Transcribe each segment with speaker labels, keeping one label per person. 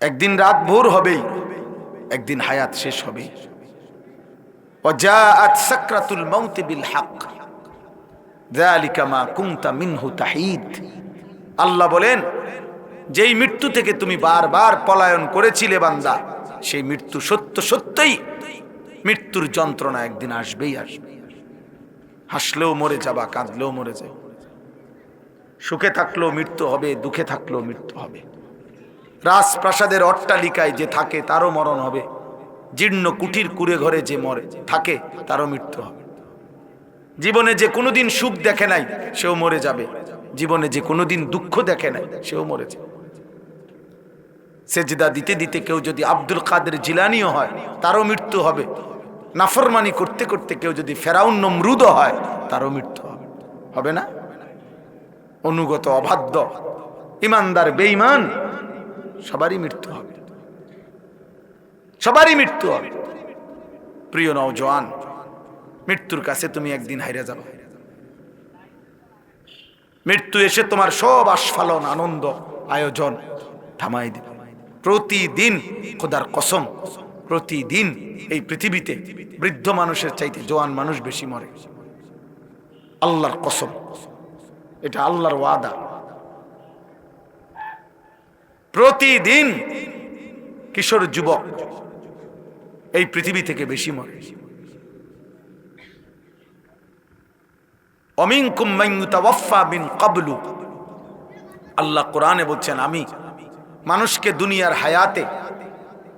Speaker 1: একদিন রাত ভোর হবেই, একদিন হায়াত শেষ হবে আল্লাহ বলেন, যেই মৃত্যু থেকে তুমি বারবার পলায়ন করেছিলে বান্দা, সেই মৃত্যু সত্য সত্যই মৃত্যুর যন্ত্রণা একদিন আসবেই আসবে। হাসলেও মরে যাবা, কাঁদলেও মরে যাবে। সুখে থাকলেও মৃত্যু হবে, দুঃখে থাকলেও মৃত্যু হবে। রাজপ্রাসাদের অট্টালিকায় যে থাকে, তারও মরণ হবে। জীর্ণ কুটির কুড়ে ঘরে যে মরে, থাকে, তারও মৃত্যু হবে। জীবনে যে কোনোদিন সুখ দেখে নাই, সেও মরে যাবে। জীবনে যে কোনোদিন দুঃখ দেখে নাই, সেও মরে যাবে। সেজদা দিতে দিতে কেউ যদি আব্দুল কাদের জিলানিও হয়, তারও মৃত্যু হবে। নাফরমানি করতে করতে কেউ যদি ফেরাউন নমরুদ হয়, তারও মৃত্যু হবে। হবে না? অনুগত অবাধ্য, ইমানদার, বেঈমান সবারই মৃত্যু হবে। সবারই মৃত্যু হবে। প্রিয় নওজোয়ান, মৃত্যুর কাছে তুমি একদিন হাইরে যাবে মৃত্যু এসে তোমার সব আস্ফালন, আনন্দ, আয়োজন থামাই দেবে। প্রতিদিন খোদার কসম, প্রতিদিন এই পৃথিবীতে বৃদ্ধ মানুষের চাইতে জোয়ান মানুষ বেশি মরে। আল্লাহর কসম, এটা আল্লাহর ওয়াদা। প্রতিদিন কিশোর যুবক এই পৃথিবী থেকে বেশি মরে। আল্লাহ কোরআনে বলছেন, আমি মানুষকে দুনিয়ার হায়াতে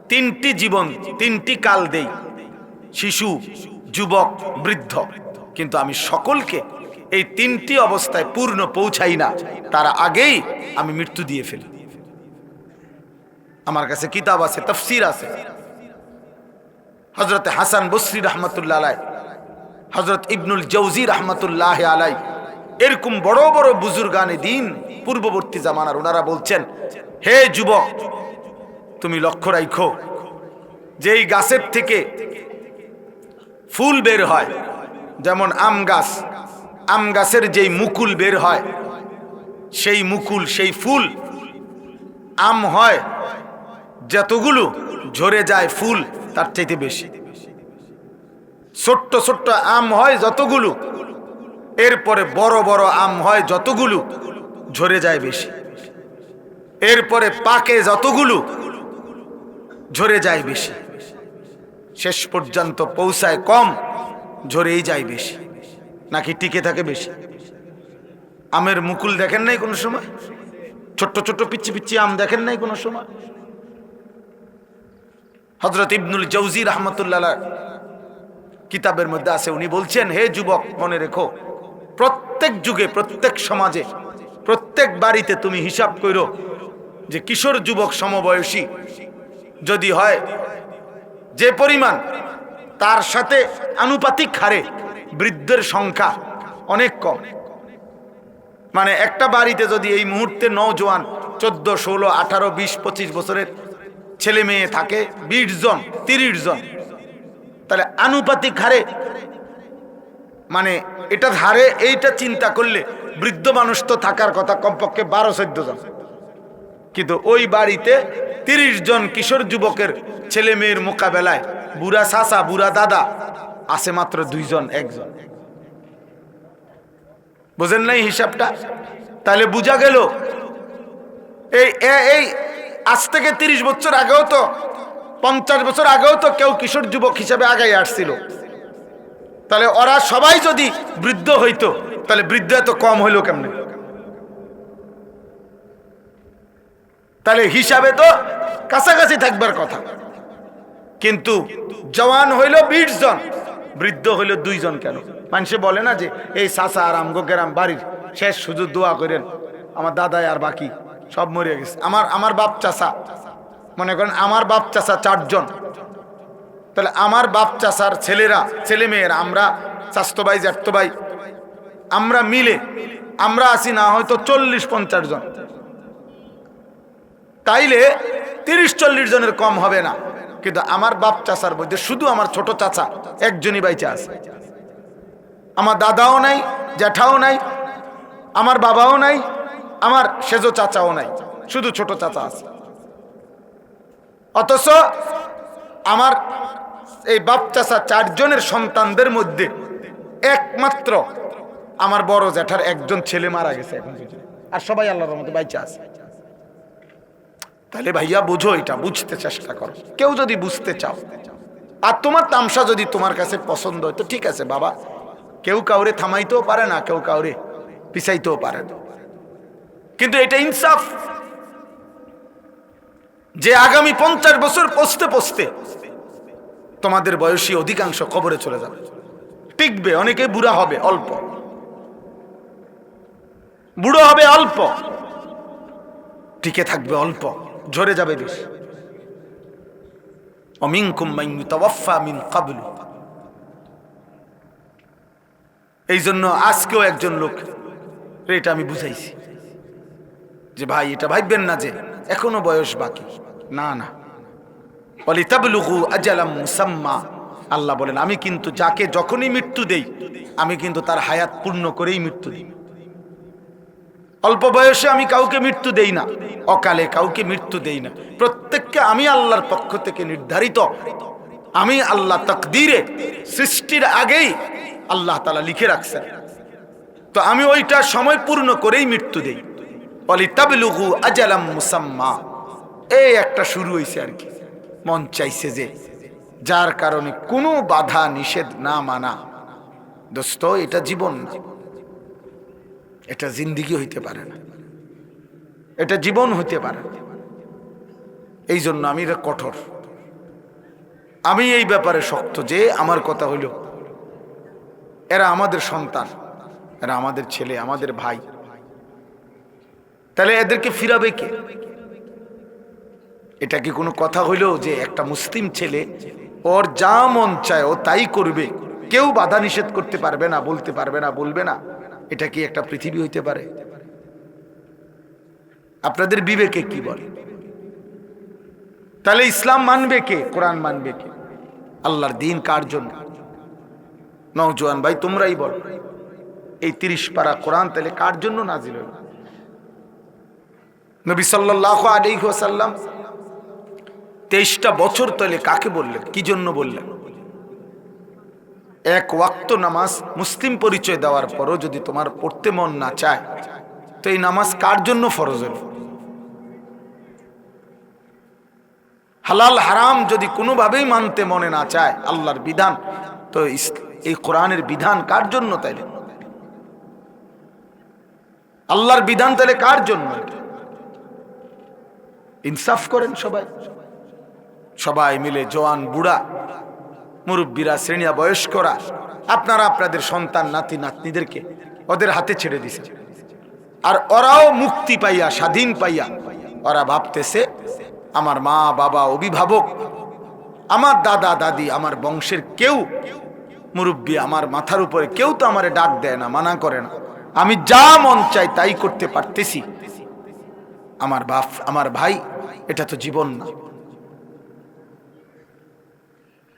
Speaker 1: তিনটি জীবন, তিনটি কাল দেই, শিশু, যুবক, বৃদ্ধ। কিন্তু আমি সকলকে এই তিনটি অবস্থায় পূর্ণ পৌঁছাই না। তার আগেই আমি মৃত্যু দিয়ে ফেলি। আমার কাছে কিতাব আছে, তফসির আছে। হজরত হাসান বসরি রহমতুল্লাহ আলাই হজরত ইবনুল জৌজি রহমতুল্লাহ আলাই এরকম বড় বড় বুজুর্গানে দিন পূর্ববর্তী জামানার ওনারা বলছেন, হে যুবক, তুমি লক্ষ্য রাখো যেই গাছের থেকে ফুল বের হয়, যেমন আম গাছ, আম গাছের যেই মুকুল বের হয়, সেই মুকুল, সেই ফুল আম হয় যতগুলো ঝরে যায় ফুল, তার চাইতে বেশি। ছোট্ট ছোট্ট আম হয় যতগুলো, এরপরে বড় বড় আম হয় যতগুলো, ঝরে যায় বেশি। এরপরে পাকে যতগুলো, ঝরে যায় বেশি। শেষ পর্যন্ত পৌঁছায় কম, ঝরেই যায় বেশি। নাকি টিকে থাকে বেশি? আমের মুকুল দেখেন নাই কোনো সময়? ছোট্ট ছোট্ট পিচ্ছি পিচ্ছি আম দেখেন নাই কোনো সময়? হজরত ইবনুল জৌজি রহমতুল্লাহ কিতাবের মধ্যে আছে, উনি বলছেন, হে যুবক, মনে রেখো, প্রত্যেক যুগে, প্রত্যেক সমাজে, প্রত্যেক বাড়িতে তুমি হিসাব করো যে কিশোর যুবক সমবয়সী, যদি হয় যে পরিমাণ তার সাথে আনুপাতিক হারে বৃদ্ধের সংখ্যা অনেক কম। মানে একটা বাড়িতে যদি এই মুহূর্তে নৌজওয়ান চোদ্দ, ষোলো, আঠারো, বিশ, পঁচিশ বছরের ছেলে মেয়ে থাকে, বিশ জন, তিরিশ জন। তাহলে আনুপাতিক হারে মানে এটা হারে এইটা চিন্তা করলে বৃদ্ধ মানুষ তো থাকার কথা কমপক্ষে বারো, চোদ্দ জন। কিন্তু ওই বাড়িতে তিরিশ জন কিশোর যুবকের ছেলে মেয়ের মোকাবেলায় বুড়া চাচা, বুড়া দাদা আছে মাত্র দুইজন একজন বুঝেন নাই হিসাবটা? তাহলে বুঝা গেল, এই এই আজ থেকে তিরিশ বছর আগেও তো, পঞ্চাশ বছর আগেও তো কেউ কিশোর যুবক হিসাবে আগাই আসছিল। তাহলে ওরা সবাই যদি বৃদ্ধ হইতো, তাহলে বৃদ্ধ এত কম হইল কেমনে? তাহলে হিসাবে তো কাছাকাছি থাকবার কথা। কিন্তু জওয়ান হইল বিশ জন, বৃদ্ধ হইল দুইজন কেন? মানুষে বলে না যে, এই সাসা আর আমগো বাড়ির শেষ, শুধু দোয়া করেন, আমার দাদাই আর বাকি। সব মরে গেছে। আমার আমার বাপ চাষা মনে করেন আমার বাপ চাষা চারজন। তাহলে আমার বাপ চাষার ছেলেরা ছেলে মেয়েরা আমরা চাস্তো ভাই জ্যাঠতো ভাই, আমরা মিলে, আমরা আছি না হয়তো চল্লিশ পঞ্চাশ জন। তাইলে তিরিশ চল্লিশ জনের কম হবে না। কিন্তু আমার বাপ চাচার মধ্যে শুধু আমার ছোট চাচা, একজনই বাইচা আছে। আমার দাদাও নাই, জ্যাঠাও নাই, আমার বাবাও নাই আমার সেজো চাচাও নাই, শুধু ছোট চাচা আছে। অথচ আমার এই বাপ চাচা চারজনের সন্তানদের মধ্যে একমাত্র আমার বড় জ্যাঠার একজন ছেলে মারা গেছে এখন আর সবাই আল্লাহর মতো বাইচা আছে। তাহলে ভাইয়া বুঝো এটা, বুঝতে চেষ্টা করো। কেউ যদি বুঝতে চাও। আর তোমার তামসা যদি তোমার কাছে পছন্দ হয়, তো ঠিক আছে বাবা। কেউ কাউরে থামাইতেও পারে না, কেউ কাউরে পিছাইতেও পারে না। কিন্তু এটা ইনসাফ। যে আগামী পঞ্চাশ বছর পচতে পচতে তোমাদের বয়সী অধিকাংশ কবরে চলে যাবে। টিকবে, অনেকে বুড়া হবে অল্প। বুড়ো হবে অল্প। টিকে থাকবে অল্প, ঝরে যাবে বেশি। এই জন্য আজকেও একজন লোক, এটা আমি বুঝাইছি। যে ভাই, এটা ভাববেন না যে এখনও বয়স বাকি। না না। বলি তাবলুগু আজালাম মুসাম্মা। আল্লাহ বলেন, আমি কিন্তু যাকে যখনই মৃত্যু দেই, আমি কিন্তু তার হায়াত পূর্ণ করেই মৃত্যু দিই। অল্প বয়সে আমি কাউকে মৃত্যু দেই না, অকালে কাউকে মৃত্যু দেই না। প্রত্যেককে আমি আল্লাহর পক্ষ থেকে নির্ধারিত। আমি আল্লাহ তকদিরে, সৃষ্টির আগেই আল্লাহ তালা লিখে রাখছেন। তো আমি ওইটা সময় পূর্ণ করেই মৃত্যু দেই। বলি তাবলুগু আজালাম মুসাম্মা। এই একটা শুরু হয়েছে আর কি। মন চাইছে যে যার কারণে কোনো বাধা নিষেধ না মানা। দোস্ত, এটা জীবন না। এটা জিন্দিগি হইতে পারে না। এটা জীবন হইতে পারে। এই জন্য আমি এটা কঠোর। আমি এই ব্যাপারে শক্ত যে আমার কথা হইল, এরা আমাদের সন্তান, এরা আমাদের ছেলে, আমাদের ভাই। তাহলে এদেরকে ফিরাবে কে? এটা কি কোনো কথা হইল যে একটা মুসলিম ছেলে ওর যা মন চায় ও তাই করবে? কেউ বাধা নিষেধ করতে পারবে না, বলতে পারবে না, বলবে না। এটা কি একটা পৃথিবী হইতে পারে? আপনাদের বিবেকে কি বলে? তাহলে ইসলাম মানবে কে? কোরআন মানবে কে? আল্লাহর দিন কার জন্য? নওজোয়ান ভাই, তোমরাই বল। এই তিরিশ পারা কোরআন তাহলে কার জন্য নাজিল হইল নবী সাল্লাহ আলাইসাল্লাম তেইশটা বছর তলে কাকে বললেন? কি জন্য বললেন? এক ওয়াক্ত নামাজ মুসলিম পরিচয় দেওয়ার পরও যদি তোমার পড়তে মন না চায়, তো এই নামাজ কার জন্য ফরজ হল? হালাল হারাম যদি কোনোভাবেই মানতে মনে না চায় আল্লাহর বিধান, তো এই কোরআনের বিধান কার জন্য তাইলে? আল্লাহর বিধান তাহলে কার জন্য? ইনসাফ করেন সবাই। সবাই মিলে জওয়ান বুড়া, মুরব্বীরা শ্রেণীয়া বয়স্করা, আপনারা আপনাদের সন্তান, নাতি, নাতনিদেরকে ওদের হাতে ছেড়ে দিছে। আর ওরাও মুক্তি পাইয়া, স্বাধীন পাইয়া, ওরা ভাবতেছে, আমার মা, বাবা, অভিভাবক, আমার দাদা, দাদি, আমার বংশের কেউ, মুরব্বী আমার মাথার উপরে কেউ তো আমারে ডাক দেয় না, মানা করে না। আমি যা মন চাই তাই করতে পারতেছি। আমার বাপ, আমার ভাই এটা তো জীবন না।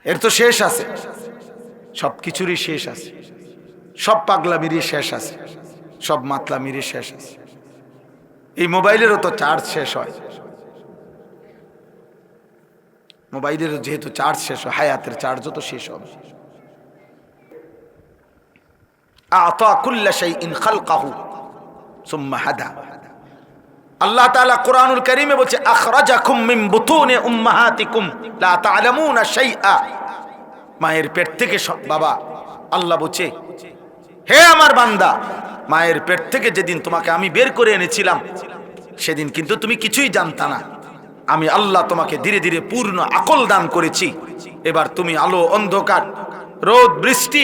Speaker 1: এর তো শেষ আছে। সব কিছুরই শেষ আছে। সব পাগলা পাগলামিরই শেষ আছে। সব মাতলা মাতলামিরই শেষ আছে। এই মোবাইলেরও তো চার্জ শেষ হয়। মোবাইলেরও যেহেতু চার্জ শেষ হয়, হায়াতের চার্জও তো শেষ হবে। আতা কুল্লা শাইইন খালকাহু সুম্মা হাদা। আল্লাহ তাআলা কোরআনুল কারীমে বলছে, আখরাজাকুম মিন বুতুনি উম্মাহাতিকুম, লা তা'লামুনা শাইআ। মায়ের পেট থেকে বাবা, আল্লাহ বলছে, হে আমার বান্দা, মায়ের পেট থেকে যেদিন তোমাকে আমি বের করে এনেছিলাম, সেদিন কিন্তু তুমি কিছুই জানতা না। আমি আল্লাহ তোমাকে ধীরে ধীরে পূর্ণ আকল দান করেছি। এবার তুমি আলো, অন্ধকার, রোদ, বৃষ্টি,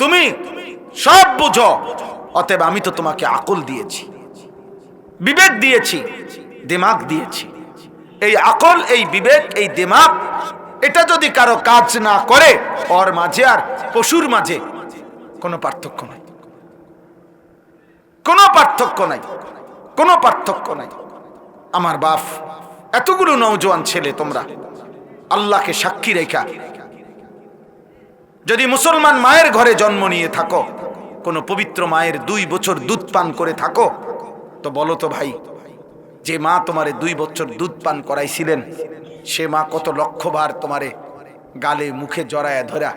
Speaker 1: তুমি সব বুঝো, অতএব আমি তো তোমাকে আকল দিয়েছি। বিবেক দিয়েছি, দিমাগ দিয়েছি। এই আকল, এই বিবেক, এই দিমাগ, এটা যদি কারও কাজ না করে, ওর মাঝে আর পশুর মাঝে কোনো পার্থক্য নাই। কোনো পার্থক্য নাই, কোনো পার্থক্য নাই। আমার বাপ, এতগুলো নৌজওয়ান ছেলে তোমরা, আল্লাহকে সাক্ষী রেখা। যদি মুসলমান মায়ের ঘরে জন্ম নিয়ে থাকো, কোনো পবিত্র মায়ের দুই বছর দুধ পান করে থাকো তো বলো তো ভাই, যে মা তোমারে দুই বছর দুধ পান করাইছিলেন, সে মা কত লক্ষবার তোমারে গালে মুখে জড়ায় ধরা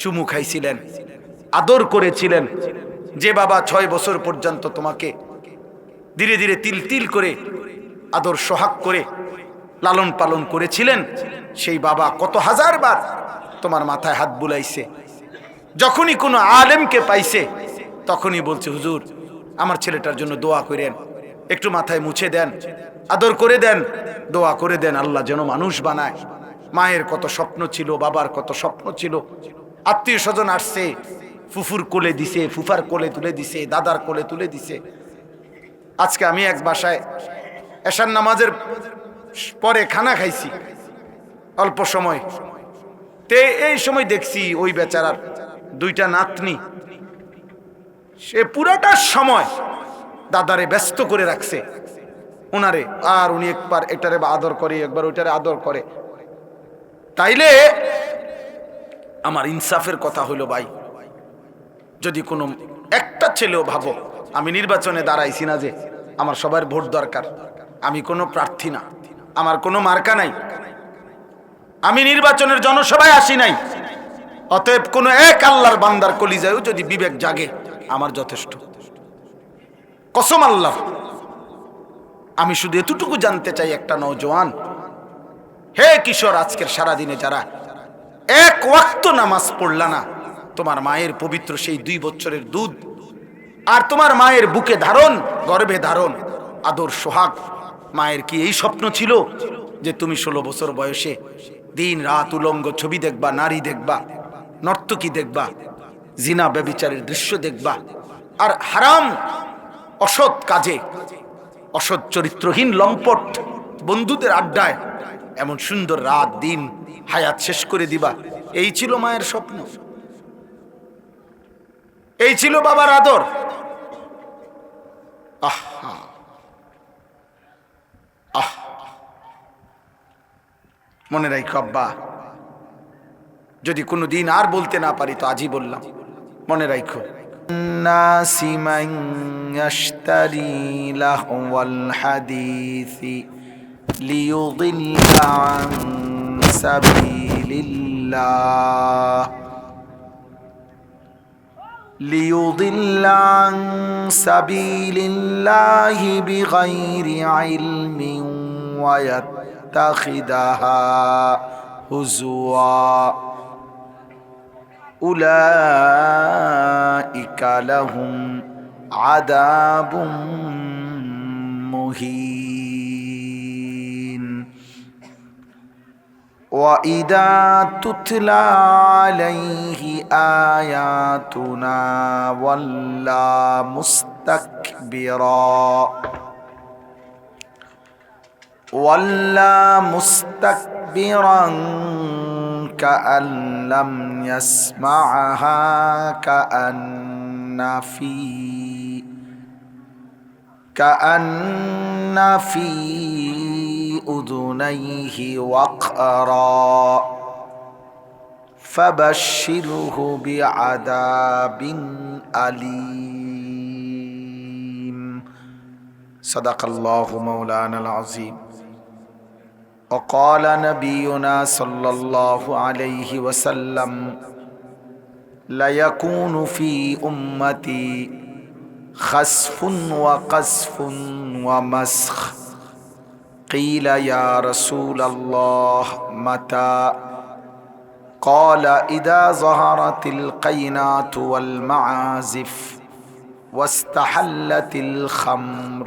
Speaker 1: চুমু খাইছিলেন, আদর করেছিলেন, যে বাবা ছয় বছর পর্যন্ত তোমাকে ধীরে ধীরে তিল তিল করে, আদর সোহাগ করে, লালন পালন করেছিলেন, সেই বাবা কত হাজার বার তোমার মাথায় হাত বুলাইছে। যখনই কোনো আলেমকে পাইছে, তখনই বলছে, হুজুর আমার ছেলেটার জন্য দোয়া করেন। একটু মাথায় মুছে দেন। আদর করে দেন। দোয়া করে দেন আল্লাহ যেন মানুষ বানায়। মায়ের কত স্বপ্ন ছিল, বাবার কত স্বপ্ন ছিল। আত্মীয় স্বজন আসছে। ফুফুর কোলে দিছে, ফুফার কোলে তুলে দিছে, দাদার কোলে তুলে দিছে। আজকে আমি এক বাসায় এশার নামাজের পরে খানা খাইছি। অল্প সময়। তে এই সময় দেখছি ওই বেচারার দুইটা নাতনি সে পুরাটা সময় দাদারে ব্যস্ত করে রাখছে। ওনারে আর উনি একবার এটারে আদর করে, একবার ওইটারে আদর করে। তাইলে আমার ইনসাফের কথা হইল, ভাই, যদি কোনো একটা ছেলেও ভাবো, আমি নির্বাচনে দাঁড়াইছি না যে আমার সবার ভোট দরকার। আমি কোনো প্রার্থী না, আমার কোনো মার্কা নাই। আমি নির্বাচনের জনসভায় আসি নাই। অতএব কোনো এক আল্লাহর বান্দার কলিজায়ও যদি বিবেক জাগে আমার যথেষ্ট। কসম আল্লাহ। আমি শুধু এতটুকু জানতে চাই একটা নৌজওয়ান হে কিশোর, আজকের সারাদিনে যারা এক ওয়াক্ত নামাজ পড়লা না, তোমার মায়ের পবিত্র সেই দুই বছরের দুধ আর তোমার মায়ের বুকে ধারণ, গর্ভে ধারণ, আদর, সোহাগ, মায়ের কি এই স্বপ্ন ছিল যে তুমি ষোলো বছর বয়সে দিন রাত উলঙ্গ ছবি দেখবা, নারী দেখবা, নর্তকী দেখবা জিনা ব্যবিচারের দৃশ্য দেখবা। আর হারাম, অসৎ কাজে, অসৎ চরিত্রহীন লম্পট বন্ধুদের আড্ডায় এমন সুন্দর রাত, দিন, হায়াত শেষ করে দিবা। এই ছিল মায়ের স্বপ্ন। এই ছিল বাবার আদর। আহা। আহ। মনে রাখো আব্বা, যদি কোনো দিন আর বলতে না পারি তো আজই বললাম। মনে রাখো الناس من يشتري لهو الحديث ليضل عن سبيل الله ليضل عن سبيل الله بغير علم ويتخذها هزوا أولئك لهم عذاب مهين. وإذا تتلى عليه آياتنا ولى مستكبرا. ولى مستكبرا كأن لم يسمعها كأن في كأن في أذنيه وقرا فبشره بعذاب أليم. صدق الله مولانا العظيم. وقال نبينا صلى الله عليه وسلم ليكون في أمتي خسف وقذف ومسخ. قيل يا رسول الله متى؟ قال إذا ظهرت القينات والمعازف واستحلت الخمر.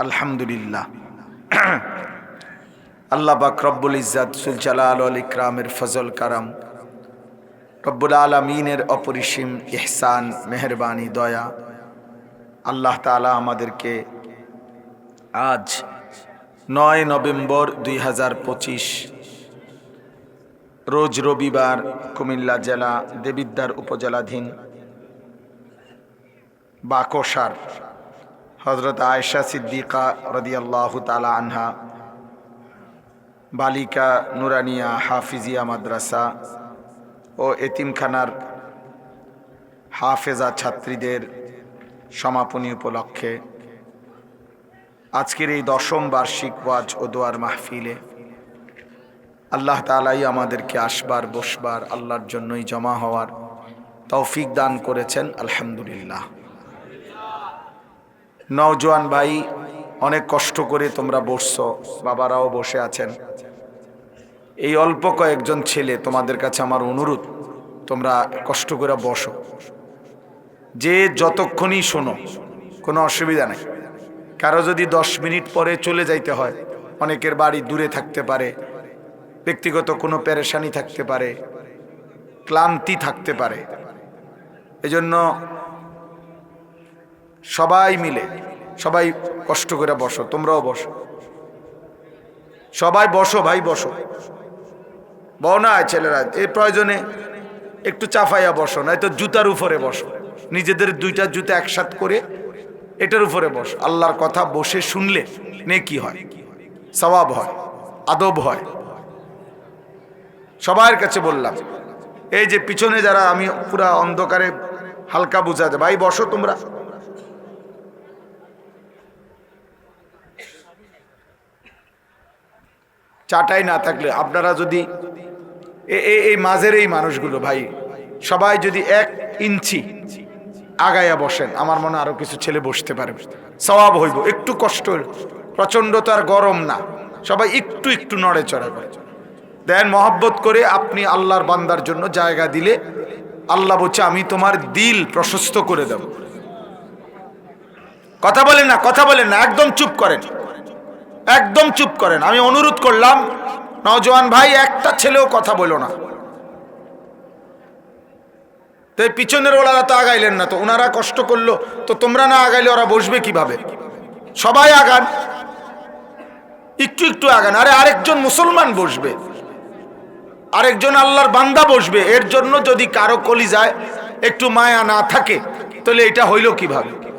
Speaker 1: আলহামদুলিল্লাহ। আল্লাহ পাক রব্বুল ইজাত সুলজালাল আল ইকরামের ফজল কারাম, রব্বুল আলমিনের অপরিসীম ইহসান, মেহরবানি, দয়া, আল্লাহ তালা আমাদেরকে আজ নয় নভেম্বর দুই হাজার পঁচিশ, রোজ রবিবার কুমিল্লা জেলা দেবিদ্দার উপজেলাধীন বাকোসার হজরত আয়েশা সিদ্দিকা রদিয়াল্লাহ তালা আনহা, বালিকা নুরানিয়া হাফিজিয়া মাদ্রাসা ও এতিমখানার হাফেজা ছাত্রীদের সমাপনী উপলক্ষে আজকের এই দশম বার্ষিক ওয়াজ ও দোয়ার মাহফিলে আল্লাহ তালাই আমাদেরকে আসবার, বসবার, আল্লাহর জন্যই জমা হওয়ার তৌফিক দান করেছেন, আলহামদুলিল্লাহ। নওজোয়ান ভাই, অনেক কষ্ট করে তোমরা বসছো, বাবারাও বসে আছেন। এই অল্প কয়েকজন ছেলে তোমাদের কাছে আমার অনুরোধ, তোমরা কষ্ট করে বসো। যে যতক্ষণই শোনো, কোনো অসুবিধা নেই। কারও যদি দশ মিনিট পরে চলে যাইতে হয়, অনেকের বাড়ি দূরে থাকতে পারে, ব্যক্তিগত কোনো প্যারেশানি থাকতে পারে, ক্লান্তি থাকতে পারে। এজন্য সবাই মিলে, সবাই কষ্ট করে বসো, তোমরাও বসো। সবাই বসো, ভাই, বসো। বও না, ছেলেরা এই প্রয়োজনে একটু চাফাইয়া বসো, নয়তো জুতার উপরে বসো। নিজেদের দুইটা জুতা একসাথ করে এটার উপরে বসো। আল্লাহর কথা বসে শুনলে নে কি হয় সবাব হয়, আদব হয়। সবার কাছে বললাম, এই যে পিছনে যারা আমি পুরা অন্ধকারে হালকা বুঝাতে, ভাই, বসো তোমরা। চাটাই না থাকলে আপনারা যদি এই মাঝের এই মানুষগুলো ভাই, সবাই যদি এক ইঞ্চি আগাইয়া বসেন, আমার মনে আরও কিছু ছেলে বসতে পারে। স্বভাব হইব, একটু কষ্ট। প্রচণ্ড তো আর গরম না। সবাই একটু একটু নড়ে চড়া করে। দেন মহব্বত করে আপনি আল্লাহর বান্দার জন্য জায়গা দিলে, আল্লাহ বলছে, আমি তোমার দিল প্রশস্ত করে দেব। কথা বলেন না, কথা বলেন না, একদম চুপ করেন। একদম চুপ করেন। আমি অনুরোধ করলাম, নওজোয়ান ভাই, একটা ছেলেও কথা বলো না। তো পিছনের ওলারা তো আগাইলেন না, তো ওনারা কষ্ট করল, তো তোমরা না আগাইলে ওরা বসবে কীভাবে? সবাই আগান। একটু একটু আগান। আরে আরেকজন মুসলমান বসবে। আরেকজন আল্লাহর বান্দা বসবে। এর জন্য যদি কারও কলি যায় একটু মায়া না থাকে, তাহলে এটা হইল কীভাবে?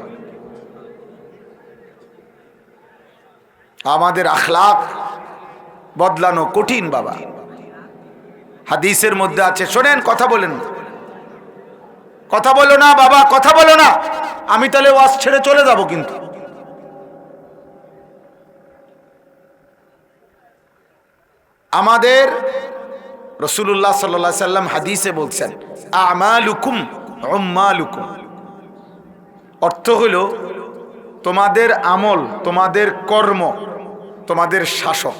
Speaker 1: আমাদের আখলাক বদলানো কঠিন, বাবা। হাদিসের মধ্যে আছে, শোনেন, কথা বলেন। কথা বলো না, বাবা, কথা বলো না। আমি তাহলে ওয়াজ ছেড়ে চলে যাব কিন্তু। আমাদের রসুল্লাহ সাল্লা সাল্লাম হাদিসে বলছেন, আমালুকুম উম্মালুকুম। অর্থ হলো, তোমাদের আমল, তোমাদের কর্ম তোমাদের শাসক।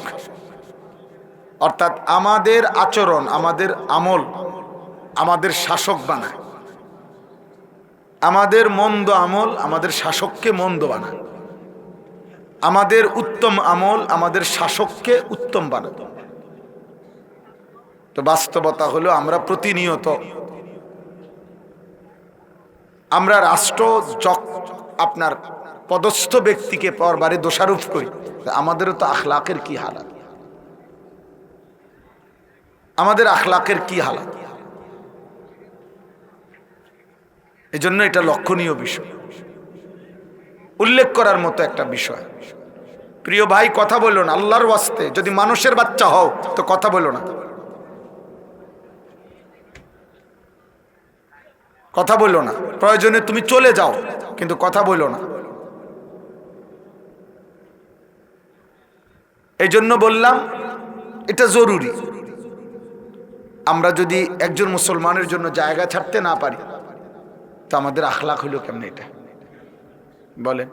Speaker 1: অর্থাৎ আমাদের আচরণ, আমাদের আমল আমাদের শাসক বানায়। আমাদের মন্দ আমল আমাদের শাসককে মন্দ বানায়। আমাদের উত্তম আমল আমাদের শাসককে উত্তম বানায়। তো বাস্তবতা হলো আমরা প্রতিনিয়ত আমরা রাষ্ট্র আপনার পদস্থ ব্যক্তিকে পরবারে দোষারোপ করি আমাদেরও তো আখলাকের কি হালাত? আমাদের আখলাকের কি হালাত? এজন্য এটা লক্ষণীয় বিষয়। উল্লেখ করার মতো একটা বিষয়। প্রিয় ভাই, কথা বলল না, আল্লাহর ওয়াস্তে। যদি মানুষের বাচ্চা হও, তো কথা বলো না। কথা বলল না। প্রয়োজনে তুমি চলে যাও, কিন্তু কথা বলল না। এই জন্য বললাম, এটা জরুরি। আমরা যদি একজন মুসলমানের জন্য জায়গা ছাড়তে না পারি, তো আমাদের আখলাখ হইল কেমন এটা? বলেন।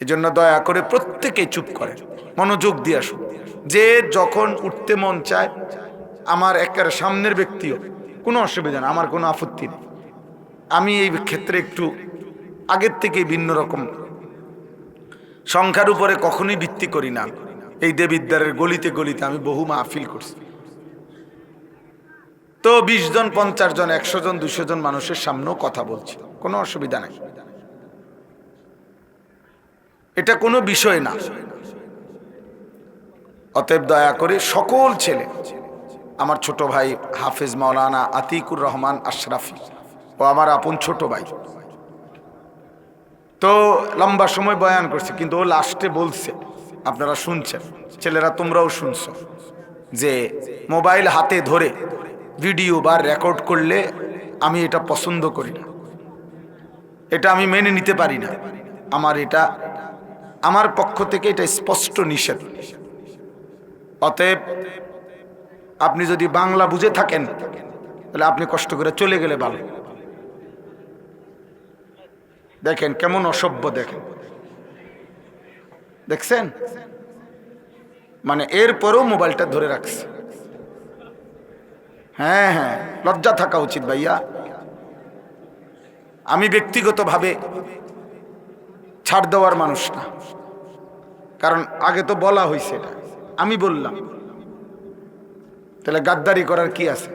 Speaker 1: এই জন্য দয়া করে প্রত্যেকে চুপ করে মনোযোগ দিয়ে আসুন। যে যখন উঠতে মন চায়, আমার একের সামনের ব্যক্তিও কোনো অসুবিধা না আমার কোনো আপত্তি নেই। আমি এই ক্ষেত্রে একটু আগের থেকে ভিন্ন রকম। সংখ্যার উপরে কখনোই ভিত্তি করি না। এই দেবিদ্বারের গলিতে গলিতে আমি বহু মাহফিল করছি। তো বিশ জন, পঞ্চাশ জন, একশো জন, দুশো জন মানুষের সামনেও কথা বলছি। কোনো অসুবিধা নাই। এটা কোনো বিষয় না। অতএব দয়া করে সকল ছেলে আমার ছোট ভাই হাফেজ মাওলানা আতিকুর রহমান আশরাফি ও আমার আপন ছোট ভাই। তো লম্বা সময় বয়ান করছে, কিন্তু ও লাস্টে বলছে, আপনারা শুনছেন, ছেলেরা তোমরাও শুনছো, যে মোবাইল হাতে ধরে ভিডিও বা রেকর্ড করলে আমি এটা পছন্দ করি না। এটা আমি মেনে নিতে পারি না। আমার এটা, আমার পক্ষ থেকে এটা স্পষ্ট নিষেধ। অতএব আপনি যদি বাংলা বুঝে থাকেন, তাহলে আপনি কষ্ট করে চলে গেলে ভালো। দেখেন কেমন অসভ্য দেখেন। দেখছেন? মানে এরপরেও মোবাইলটা ধরে রাখছে। হ্যাঁ হ্যাঁ লজ্জা থাকা উচিত ভাইয়া। আমি ব্যক্তিগতভাবে ছাড় দেওয়ার মানুষ না। কারণ আগে তো বলা হয়েছে আমি বললাম। তাহলে গাদ্দারি করার কি আছে?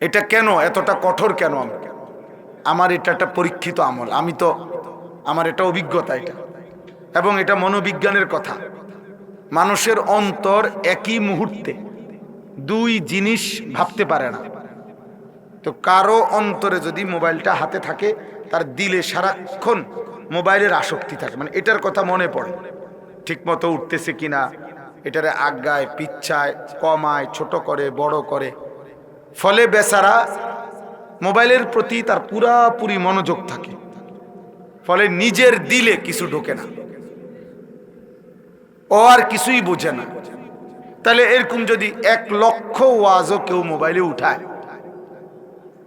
Speaker 1: এটা কেন? এতটা কঠোর কেন আমি আমার এটা একটা পরীক্ষিত আমল। আমি তো, আমার এটা অভিজ্ঞতা এটা। এবং এটা মনোবিজ্ঞানের কথা। মানুষের অন্তর একই মুহূর্তে দুই জিনিস ভাবতে পারে না। তো কারও অন্তরে যদি মোবাইলটা হাতে থাকে, তার দিলে সারাক্ষণ মোবাইলের আসক্তি থাকে। মানে এটার কথা মনে পড়ে। ঠিক মতো উঠতেছে কিনা এটারে আজ্ঞায় পিচ্ছায়, কমায়, ছোট করে, বড় করে। ফলে বেচারা মোবাইলের প্রতি তার পুরাপুরি মনোযোগ থাকে। ফলে নিজের দিলে কিছু ঢোকে না। ও আর কিছুই বোঝে না। তাহলে এরকম যদি এক লক্ষ ওয়াজও কেউ মোবাইলে উঠায়,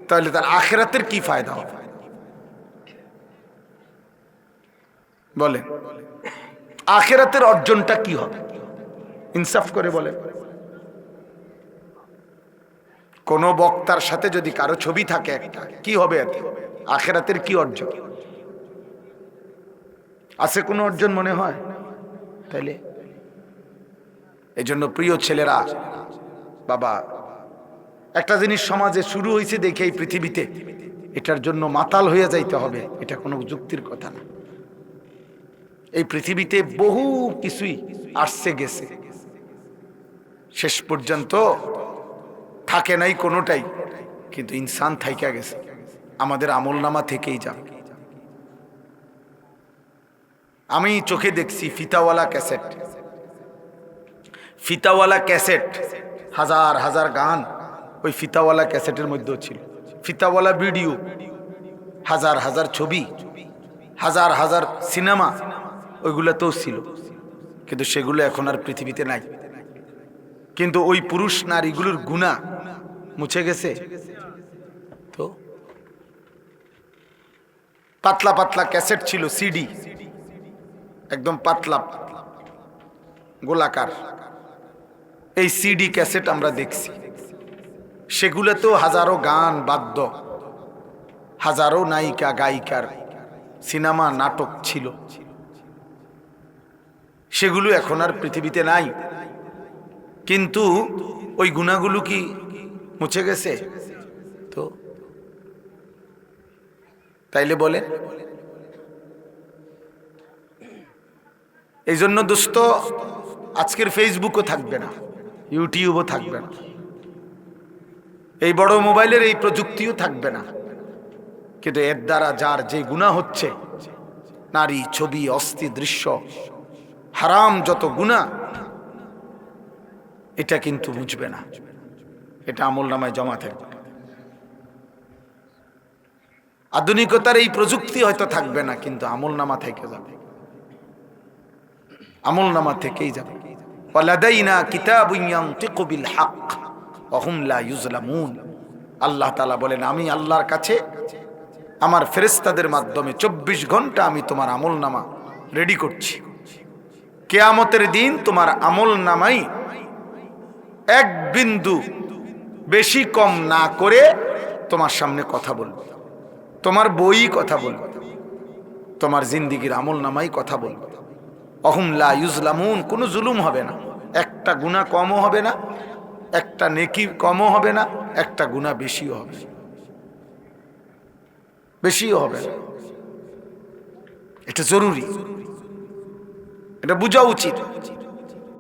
Speaker 1: তাহলে তার আখেরাতের কি ফায়দা হবে? বলে আখেরাতের অর্জনটা কি হবে? ইনসাফ করে বলে। কোন বক্তার সাথে যদি কারও ছবি থাকে একটা কি হবে এতে? আখেরাতের কি অর্জন? আছে কোনো অর্জন মনে হয়? তাইলে? এই জন্য প্রিয় ছেলেরা, বাবা, একটা জিনিস সমাজে শুরু হয়েছে দেখে এই পৃথিবীতে। এটার জন্য মাতাল হয়ে যাইতে হবে, এটা কোনো যুক্তির কথা না। এই পৃথিবীতে বহু কিছুই আসছে, গেছে। শেষ পর্যন্ত থাকে নাই কোনোটাই, কিন্তু ইনসান থাইকা গেছে। আমাদের আমল নামা থেকেই যাবে। আমি চোখে দেখছি ফিতাওয়ালা ক্যাসেট। ফিতাওয়ালা ক্যাসেট, হাজার হাজার গান ওই ফিতাওয়ালা ক্যাসেটের মধ্যেও ছিল। ফিতাওয়ালা ভিডিও, হাজার হাজার ছবি, হাজার হাজার সিনেমা ওইগুলোতেও ছিল। কিন্তু সেগুলো এখন আর পৃথিবীতে নাই। কিন্তু ওই পুরুষ নারীগুলোর গুণা মুছে গেছে। তো? পাতলা পাতলা ক্যাসেট ছিল সিডি একদম পাতলা, গোলাকার। এই সিডি ক্যাসেট আমরা দেখছি। সেগুলোতেও হাজারো গান বাদ্য, হাজারো নায়িকা, গায়িকার সিনেমা, নাটক ছিল। সেগুলো এখন আর পৃথিবীতে নাই। কিন্তু ওই গুণাগুলো কি মুছে গেছে? তো তাইলে বলে এই জন্য দোস্ত, আজকের ফেসবুকও থাকবে না ইউটিউবও থাকবে না। এই বড় মোবাইলের এই প্রযুক্তিও থাকবে না। কিন্তু এর দ্বারা যার যে গুণা হচ্ছে, নারী, ছবি, অস্থি, দৃশ্য, হারাম যত গুণা এটা কিন্তু বুঝবে না। এটা আমল নামায় জমা থাকবে। আধুনিকতার এই প্রযুক্তি হয়তো থাকবে না, কিন্তু আমল নামা থেকে যাবে। আমল নামা থেকেই যাবে। আল্লাহ তালা বলেন, আমি আল্লাহর কাছে আমার ফেরেস্তাদের মাধ্যমে চব্বিশ ঘণ্টা আমি তোমার আমল নামা রেডি করছি। কেয়ামতের দিন তোমার আমল নামাই এক বিন্দু বেশি কম না করে তোমার সামনে কথা বলবে। তোমার বই কথা বলবে। তোমার জিন্দিগির আমল নামাই কথা বলবে। অহুমলা ইউজলামুন, কোনো জুলুম হবে না। একটা গুণা কমও হবে না, একটা নেকি কমও হবে না, একটা গুণা বেশিও হবে বেশিও হবে না। এটা জরুরি। এটা বোঝা উচিত।